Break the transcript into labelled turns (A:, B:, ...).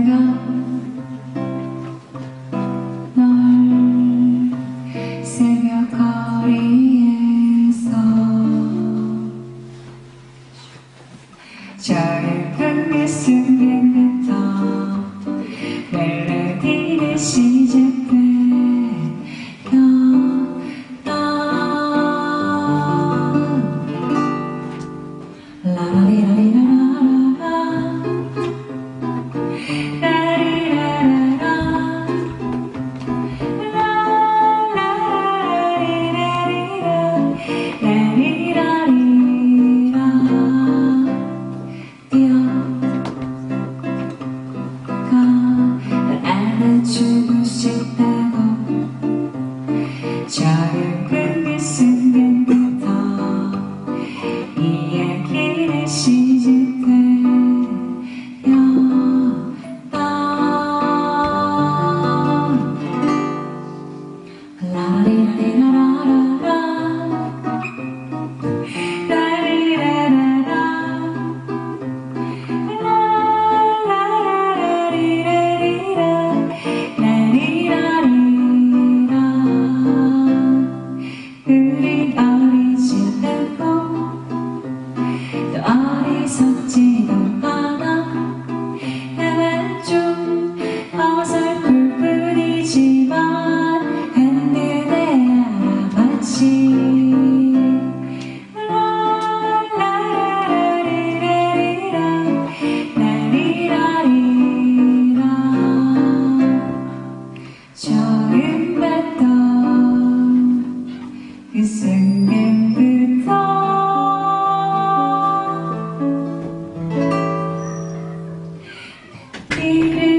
A: 내가 널 새벽 거리에서 짧은 미스 家人 see